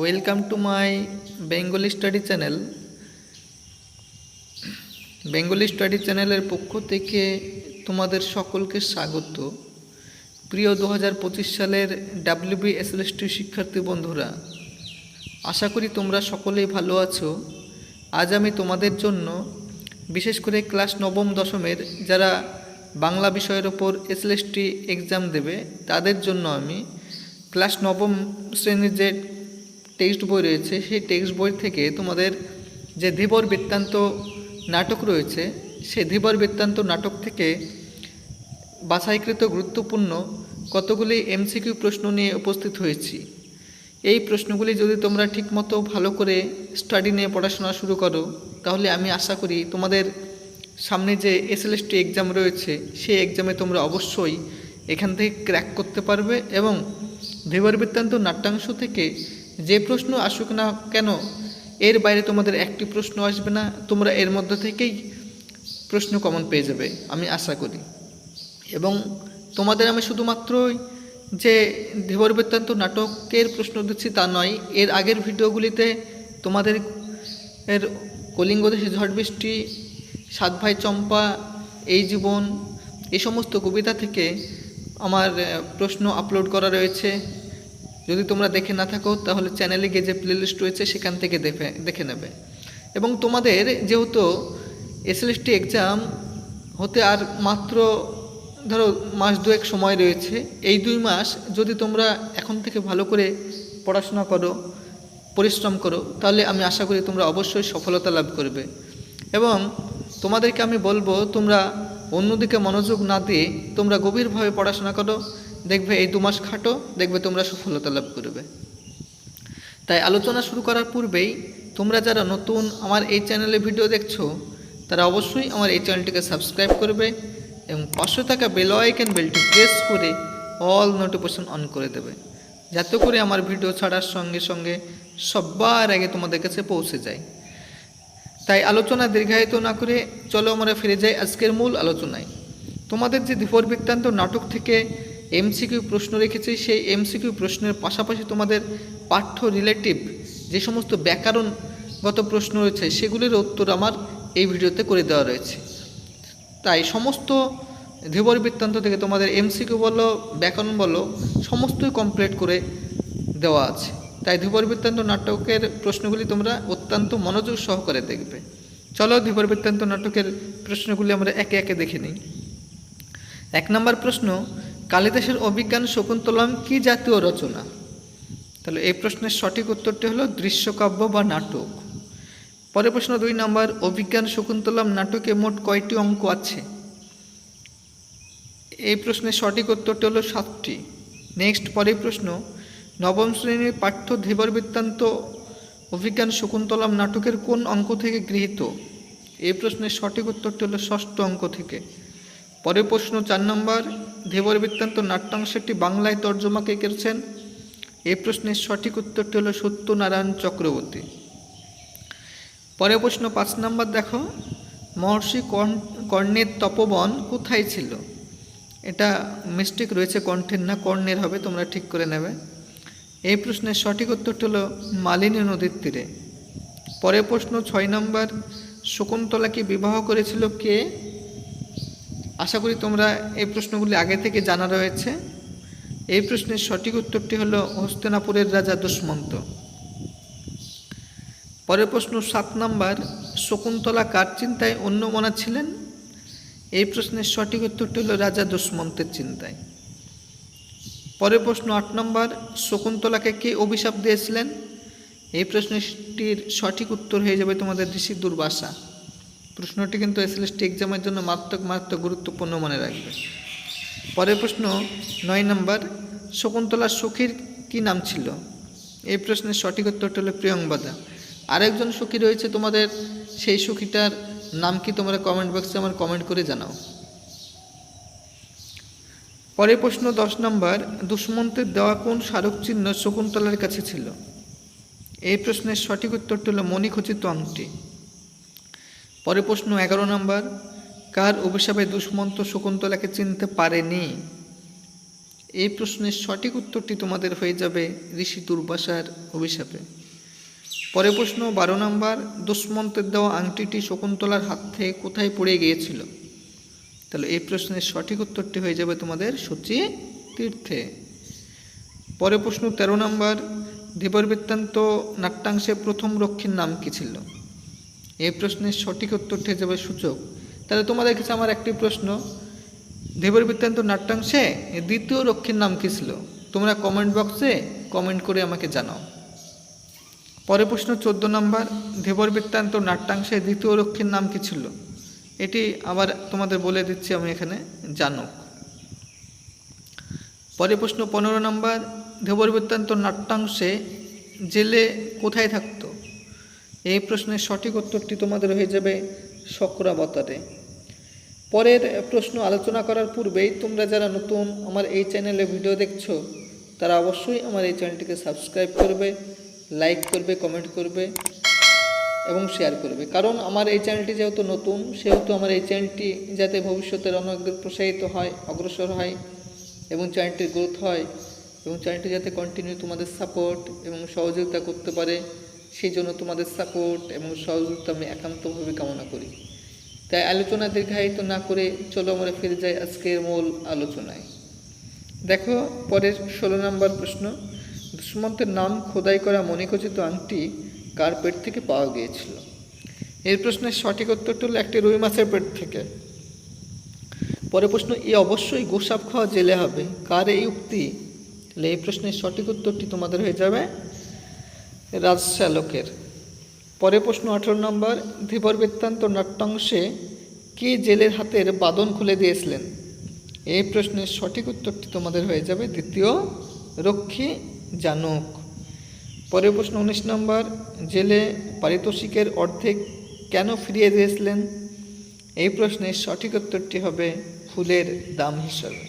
Welcome to my Bengali study channel Bengali study চ্যানেলের পক্ষ থেকে তোমাদের সকলকে স্বাগত। প্রিয় দু হাজার পঁচিশ সালের ডাব্লিউবি এসএলএসটি শিক্ষার্থী বন্ধুরা, আশা করি তোমরা সকলেই ভালো আছো। আজ আমি তোমাদের জন্য বিশেষ করে ক্লাস নবম দশমের যারা বাংলা বিষয়ের ওপর এসএলএসটি এক্সাম দেবে, তাদের জন্য আমি ক্লাস নবম শ্রেণির যে টেক্সট বই রয়েছে, সেই টেক্সট বই থেকে তোমাদের যে ধীবর বৃত্তান্ত নাটক রয়েছে, সেই ধীবর বৃত্তান্ত নাটক থেকে বাছাইকৃত গুরুত্বপূর্ণ কতগুলি এমসিকিউ প্রশ্ন নিয়ে উপস্থিত হয়েছি। এই প্রশ্নগুলি যদি তোমরা ঠিকমতো ভালো করে স্টাডি নিয়ে পড়াশোনা শুরু করো, তাহলে আমি আশা করি তোমাদের সামনে যে এসএলএসটি এক্সাম রয়েছে, সেই এক্সামে তোমরা অবশ্যই এখান থেকে ক্র্যাক করতে পারবে এবং ধীবর বৃত্তান্ত নাট্যাংশ থেকে যে প্রশ্ন আসুক না কেন, এর বাইরে তোমাদের একটি প্রশ্ন আসবে না, তোমরা এর মধ্যে থেকেই প্রশ্ন কমন পেয়ে যাবে, আমি আশা করি। এবং তোমাদের আমি শুধুমাত্রই যে ধীবর বৃত্তান্ত নাটকের প্রশ্ন দিচ্ছি তা নয়, এর আগের ভিডিওগুলিতে তোমাদের এর কলিঙ্গ দেশে ঝড় বৃষ্টি, সাত ভাই চম্পা, এই জীবন, এই সমস্ত কবিতা থেকে আমার প্রশ্ন আপলোড করা রয়েছে। যদি তোমরা দেখে না থাকো, তাহলে চ্যানেলে গিয়ে যে প্লেলিস্ট রয়েছে, সেখান থেকে দেখে দেখে নেবে। এবং তোমাদের যেহেতু এসএলএসটি এক্সাম হতে আর মাত্র, ধরো, মাস দুয়েক সময় রয়েছে, এই দুই মাস যদি তোমরা এখন থেকে ভালো করে পড়াশোনা করো, পরিশ্রম করো, তাহলে আমি আশা করি তোমরা অবশ্যই সফলতা লাভ করবে। এবং তোমাদেরকে আমি বলব, তোমরা অন্যদিকে মনোযোগ না দিয়ে তোমরা গভীরভাবে পড়াশোনা করো দেখবে এই দু মাস খাটো, দেখবে তোমরা সফলতা লাভ করবে। তাই আলোচনা শুরু করার পূর্বেই তোমরা যারা নতুন আমার এই চ্যানেলে ভিডিও দেখছ, তারা অবশ্যই আমার এই চ্যানেলটিকে সাবস্ক্রাইব করবে এবং পাশে থাকা বেল আইকন বেলটি প্রেস করে অল নোটিফিকেশন অন করে দেবে, যাতে করে আমার ভিডিও ছাড়ার সঙ্গে সঙ্গে সবার আগে তোমাদের কাছে পৌঁছে যায়। তাই আলোচনা দীর্ঘায়িত না করে চলো আমরা ফিরে যাই আজকের মূল আলোচনায়। তোমাদের যে ধীপর বৃত্তান্ত নাটক থেকে এমসিকিউ প্রশ্ন রেখেছি, সেই এমসিকিউ প্রশ্নের পাশাপাশি তোমাদের পাঠ্য রিলেটিভ যে সমস্ত ব্যাকরণগত প্রশ্ন রয়েছে সেগুলির উত্তর আমার এই ভিডিওতে করে দেওয়া রয়েছে। তাই সমস্ত ধীবর বৃত্তান্ত থেকে তোমাদের এমসিকিউ বলো, ব্যাকরণ বলো, সমস্তই কমপ্লিট করে দেওয়া আছে। তাই ধীবর বৃত্তান্ত নাটকের প্রশ্নগুলি তোমরা অত্যন্ত মনোযোগ সহকারে দেখবে। চলো ধীবর বৃত্তান্ত নাটকের প্রশ্নগুলি আমরা একে একে দেখে নিই। এক নম্বর প্রশ্ন কালিদাসের অভিজ্ঞান শকুন্তলম কি জাতীয় রচনা? তাহলে এই প্রশ্নের সঠিক উত্তরটি হলো দৃশ্যকাব্য বা নাটক। পরের প্রশ্ন দুই নম্বর, অভিজ্ঞান শকুন্তলম নাটকে মোট কয়টি অঙ্ক আছে? এই প্রশ্নের সঠিক উত্তরটি হলো সাতটি। নেক্সট, পরের প্রশ্ন, নবম শ্রেণির পাঠ্য ধীবর বৃত্তান্ত অভিজ্ঞান শকুন্তলম নাটকের কোন অঙ্ক থেকে গৃহীত? এই প্রশ্নের সঠিক উত্তরটি হলো ষষ্ঠ অঙ্ক থেকে। পরের প্রশ্ন চার নম্বর, ধেবর বৃত্তান্ত নাট্যাংশটি বাংলায় তর্জমা কে করেছেন এই প্রশ্নের সঠিক উত্তরটি হলো সত্যনারায়ণ চক্রবর্তী। পরের প্রশ্ন পাঁচ নম্বর, দেখো, মহর্ষি কর্ণের তপবন কোথায় ছিল? এটা মিস্টেক রয়েছে কণ্ঠের, না কর্ণের হবে, তোমরা ঠিক করে নেবে। এই প্রশ্নের সঠিক উত্তরটি হলো মালিনী নদীর তীরে। পরের প্রশ্ন ছয় নম্বর, শকুন্তলাকে বিবাহ করেছিল কে? আশা করি তোমরা এই প্রশ্নগুলি আগে থেকে জানা রয়েছে। এই প্রশ্নের সঠিক উত্তরটি হলো হস্তিনাপুরের রাজা দুষ্মন্ত। পরের প্রশ্ন সাত নম্বর, শকুন্তলা কার চিন্তায় অন্যমনা ছিলেন? এই প্রশ্নের সঠিক উত্তরটি হলো রাজা দুষ্মন্তের চিন্তায়। পরের প্রশ্ন আট নম্বর, শকুন্তলাকে কে অভিশাপ দিয়েছিলেন? এই প্রশ্নটির সঠিক উত্তর হয়ে যাবে তোমাদের ঋষি দুর্বাসা। প্রশ্নটি কিন্তু এসএলএসটি এক্সামের জন্য মারাত্মক মারাত্মক গুরুত্বপূর্ণ মনে রাখবে। পরের প্রশ্ন, নয় নম্বর, শকুন্তলা সখীর কি নাম ছিল? এই প্রশ্নের সঠিক উত্তরটা হলো প্রিয়ংবাদা। আরেকজন সখী রয়েছে তোমাদের, সেই সখীটার নাম কি তোমরা কমেন্ট বক্সে আমার কমেন্ট করে জানাও। পরের প্রশ্ন, দশ নম্বর, দুষ্মন্তের দেওয়া কোন স্মারক চিহ্ন শকুন্তলার কাছে ছিল? এই প্রশ্নের সঠিক উত্তরটি হলো মণিখচিত আংটি পরের প্রশ্ন, এগারো নম্বর, কার অভিশাপে দুষ্মন্ত শকুন্তলাকে চিনতে পারেনি? এই প্রশ্নের সঠিক উত্তরটি তোমাদের হয়ে যাবে ঋষি দুর্বাসার অভিশাপে। পরে প্রশ্ন, বারো নম্বর, দুষ্মন্তের দেওয়া আংটিটি শকুন্তলার হাত থেকে কোথায় পড়ে গিয়েছিল? তাহলে এই প্রশ্নের সঠিক উত্তরটি হয়ে যাবে তোমাদের সূচি তীর্থে। পরে প্রশ্ন, তেরো নম্বর ধীবর বৃত্তান্ত নাট্যাংশে প্রথম রক্ষীর নাম কী ছিল? এই প্রশ্নের সঠিক উত্তরটি হয়ে যাবে সূচক। তাহলে তোমাদের কাছে আমার একটি প্রশ্ন। ধীবর বৃত্তান্ত নাট্যাংশে দ্বিতীয় রক্ষীর নাম কী ছিল? তোমরা কমেন্ট বক্সে কমেন্ট করে আমাকে জানাও। পরে প্রশ্ন চোদ্দ নম্বর। ধীবর বৃত্তান্ত নাট্যাংশে দ্বিতীয় রক্ষীর নাম কী ছিল? এটি আবার তোমাদের বলে দিচ্ছি আমি এখানে, জানক। পরে প্রশ্ন পনেরো নম্বর। ধীবর বৃত্তান্ত নাট্যাংশে জেলে কোথায় থাকতো? এই প্রশ্নের সঠিক উত্তরটি তোমাদের হয়ে যাবে শক্রাবতারে। পরের প্রশ্ন আলোচনা করার পূর্বেই তোমরা যারা নতুন আমার এই চ্যানেলে ভিডিও দেখছ, তারা অবশ্যই আমার এই চ্যানেলটিকে সাবস্ক্রাইব করবে, লাইক করবে, কমেন্ট করবে এবং শেয়ার করবে। কারণ আমার এই চ্যানেলটি যেহেতু নতুন, সেহেতু আমার এই চ্যানেলটি যাতে ভবিষ্যতের অনেকদের প্রসারিত হয়, অগ্রসর হয় এবং চ্যানেলটির গ্রোথ হয় এবং চ্যানেলটি যাতে কন্টিনিউ তোমাদের সাপোর্ট এবং সহযোগিতা করতে পারে সেই জন্য তোমাদের সাপোর্ট এবং সহযোগিতা আমি একান্তভাবে কামনা করি। তাই আলোচনা দীর্ঘায়িত না করে চলো আমরা ফিরে যাই আজকের মূল আলোচনায়। দেখো, পরের ষোলো নম্বর প্রশ্ন, দুষ্মন্তের নাম খোদাই করা মনে মণিখচিত আংটি কার পেট থেকে পাওয়া গিয়েছিল? এর প্রশ্নের সঠিক উত্তরটি হলো একটি রুই মাছের পেট থেকে। পরে প্রশ্ন, এ অবশ্যই গোসাপ খাওয়া জেলে হবে। কার এই উক্তি? তাহলে এই প্রশ্নের সঠিক উত্তরটি তোমাদের হয়ে যাবে রাজশালকের। পরে প্রশ্ন আঠেরো নম্বর ধীবর বৃত্তান্ত নাট্যাংশে কে জেলের হাতের বাদন খুলে দিয়েছিলেন? এই প্রশ্নের সঠিক উত্তরটি তোমাদের হয়ে যাবে দ্বিতীয় রক্ষী জানক। পরে প্রশ্ন উনিশ নম্বর, জেলে পারিতোষিকের অর্ধেক কেন ফিরিয়ে দিয়েছিলেন? এই প্রশ্নের সঠিক উত্তরটি হবে ফুলের দাম হিসাবে।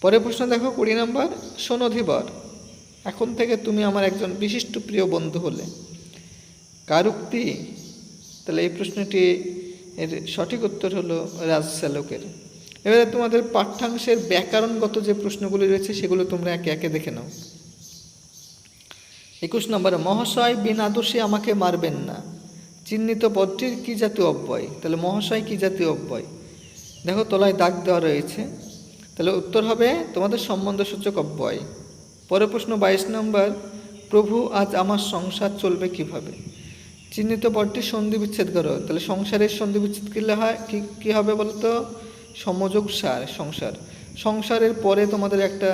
পরে প্রশ্ন দেখো কুড়ি নম্বর সোনধিবর এখন থেকে তুমি আমার একজন বিশিষ্ট প্রিয় বন্ধু হলে। কার উক্তি? তাহলে এই প্রশ্নটি এর সঠিক উত্তর হলো রাজশালকের এবারে তোমাদের পাঠ্যাংশের ব্যাকরণগত যে প্রশ্নগুলি রয়েছে, সেগুলো তোমরা একে একে দেখে নাও। একুশ নম্বরে, মহাশয় বিনা দোষে আমাকে মারবেন না। চিহ্নিত পদটির কী জাতীয় অব্যয়? তাহলে মহাশয় কী জাতীয় অব্যয়? দেখো, তলায় দাগ দেওয়া রয়েছে। তাহলে উত্তর হবে, তোমাদের সম্বন্ধসূচক অব্যয়। পরে প্রশ্ন বাইশ নম্বর, প্রভু আজ আমার সংসার চলবে কীভাবে? চিহ্নিত পদটি সন্ধি বিচ্ছেদ করো। তাহলে সংসারের সন্ধি বিচ্ছেদ করলে হয়, কি, কী হবে বলতো? সমযোগ সার, সংসার। সংসারের পরে তোমাদের একটা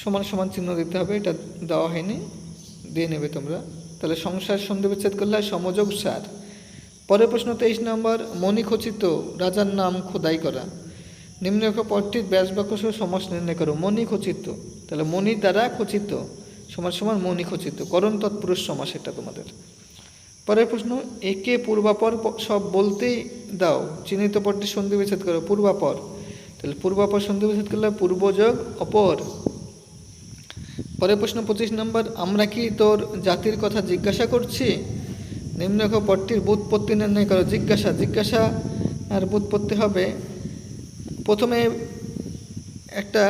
সমান সমান চিহ্ন দিতে হবে, এটা দেওয়া হয়নি, দিয়ে নেবে তোমরা। তাহলে সংসার সন্ধি বিচ্ছেদ করলে হয় সমযোগ সার। পরের প্রশ্ন তেইশ নম্বর, মণিখচিত রাজার নাম খোদাই করা। নিম্নরেখা পদটির ব্যাস বাক্য সহ সমাস নির্ণয় করো। মণি খচিত তাহলে মণি দ্বারা খচিত। সমান সমান মণি খচিত করণ তৎপুরুষ সমাস এটা তোমাদের। পরের প্রশ্ন, একে পূর্বাপর সব বলতেই দাও। চিহ্নিত পদটি সন্ধি বিচ্ছেদ করো। পূর্বাপর। তাহলে পূর্বাপর সন্ধি বিচ্ছেদ করলে পূর্বযোগ, অপর। পরের প্রশ্ন, পঁচিশ নম্বর, আমরা কি তোর জাতির কথা জিজ্ঞাসা করছি? নিম্নরেখ পদটির বুৎপত্তি নির্ণয় করো। জিজ্ঞাসা। জিজ্ঞাসা আর বুৎপত্তি হবে প্রথমে একটা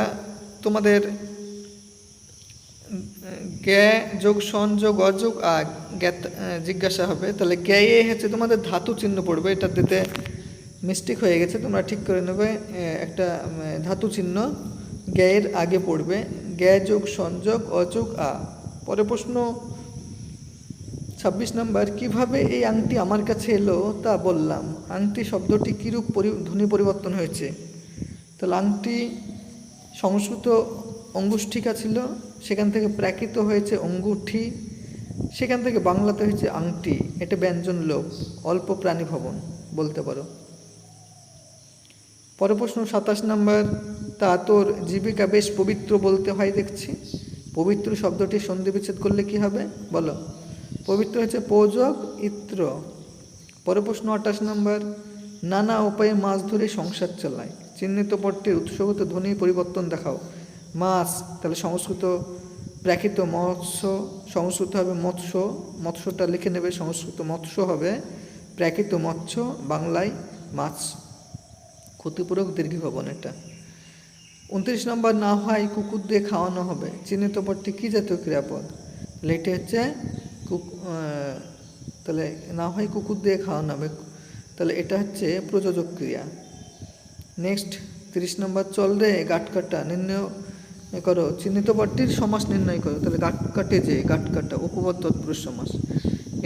তোমাদের জ্ঞা যোগ সংযোগ অযোগ আ, জ্ঞাত জিজ্ঞাসা হবে। তাহলে জ্ঞায়ে হচ্ছে তোমাদের ধাতু চিহ্ন পড়বে, এটা দিতে মিস্টেক হয়ে গেছে, তোমরা ঠিক করে নেবে একটা ধাতু চিহ্ন জ্ঞায়ের আগে পড়বে। জ্ঞা যোগ সংযোগ অযোগ আ। পরে প্রশ্ন, ছাব্বিশ নম্বর, কীভাবে এই আংটি আমার কাছে এলো তা বললাম। আংটি শব্দটি কীরূপ পরি, ধ্বনি পরিবর্তন হয়েছে? তাহলে আংটি সংস্কৃত অঙ্গুষ্ঠিকা ছিল, সেখান থেকে প্রাকৃত হয়েছে অঙ্গুঠি, সেখান থেকে বাংলাতে হয়েছে আংটি, এটা ব্যঞ্জন লোপ অল্প প্রাণী ভবন বলতে পারো। পরে প্রশ্ন সাতাশ নম্বর, তা তোর জীবিকা বেশ পবিত্র বলতে হয় দেখছি। পবিত্র শব্দটি সন্ধি বিচ্ছেদ করলে কি হবে? বলো। পবিত্র হচ্ছে পৌজক ইত্র। পরে প্রশ্ন আঠাশ নম্বর, নানা উপায়ে মাছ ধরে সংসার চালায়। চিহ্নিত পটটির উৎসগত ধ্বনি পরিবর্তন দেখাও। মাছ, তাহলে সংস্কৃত প্রাকৃত মৎস্য, সংস্কৃত হবে মৎস্য, মৎস্যটা লিখে নেবে সংস্কৃত মৎস্য হবে প্রাকৃত মৎস্য, বাংলায় মাছ। ক্ষতিপূরক দীর্ঘ ভবন এটা। উনত্রিশ নম্বর, না হয় কুকুর দিয়ে খাওয়ানো হবে। চিহ্নিত পদটি কী জাতীয় ক্রিয়াপদ? তাহলে এটি হচ্ছে তাহলে না হয় কুকুর দিয়ে খাওয়ানো হবে। তাহলে এটা হচ্ছে প্রযোজক ক্রিয়া। নেক্সট তিরিশ নম্বর চল রে, গাট কাটা, নির্ণয় করো। চিহ্নিত পদটির সমাস নির্ণয় করো। তাহলে গাট কাটে যে, গাট কাটা, উপপদ তৎপুরুষ সমাস।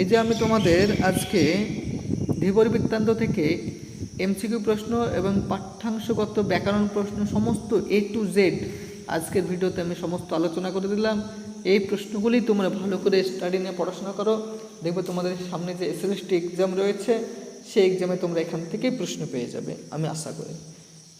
এই যে আমি তোমাদের আজকে ধীবর বৃত্তান্ত থেকে এমসিকিউ প্রশ্ন এবং পাঠ্যাংশগত ব্যাকরণ প্রশ্ন সমস্ত এ টু জেড আজকের ভিডিওতে আমি সমস্ত আলোচনা করে দিলাম। এই প্রশ্নগুলি তোমরা ভালো করে স্টাডি নিয়ে পড়াশোনা করো। দেখবে তোমাদের সামনে যে এসএলএসটি এক্সাম রয়েছে, সেই এক্সামে তোমরা এখান থেকেই প্রশ্ন পেয়ে যাবে, আমি আশা করি।